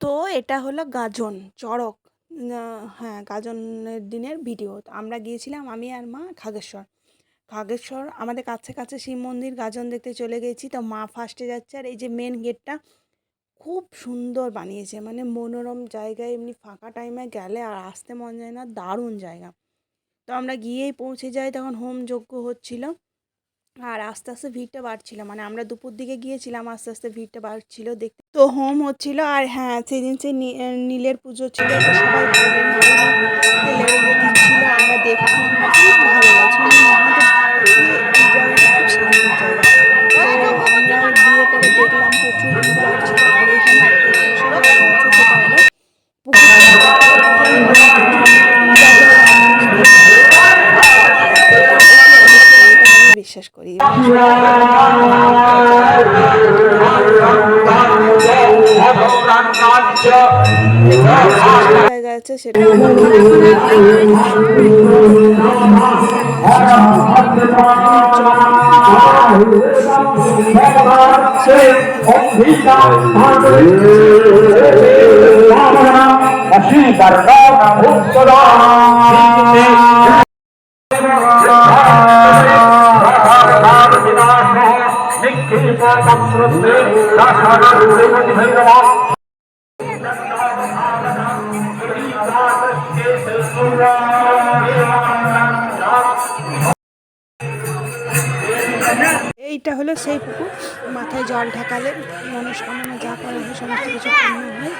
তো এটা হলো গাজন, চড়ক। হ্যাঁ গাজনের দিনের ভিডিও। তো আমরা গিয়েছিলাম, আমি আর মা খাগেশ্বর। খাগেশ্বর, আমাদের কাছে কাছে শিব মন্দির, গাজন দেখতে চলে গেছি। তো মা ফার্স্টে যাচ্ছে আর এই যে মেন গেটটা খুব সুন্দর বানিয়েছে। মানে মনোরম জায়গায়, এমনি ফাঁকা টাইমে গেলে আর আসতে মন যায় না, দারুণ জায়গা। তো আমরা গিয়েই পৌঁছে যাই, তখন হোম যজ্ঞ হচ্ছিল। আর আস্তে আস্তে ভিড়টা বাড়ছিল। মানে আমরা দুপুর দিকে গিয়েছিলাম, আস্তে আস্তে ভিড়টা বাড়ছিল দেখতে। তো হোম হচ্ছিল আর হ্যাঁ সেদিন সে নীলের পুজো ছিল। আমরা খুব ভালো মানে দেখলাম, প্রচুর করি জায়গা আছে সেটা এইটা হলো সেই পুকুর। মাথায় জল ঢাকালে মনস্কামনা যা করা হয় সমস্ত কিছু পূর্ণ হয়।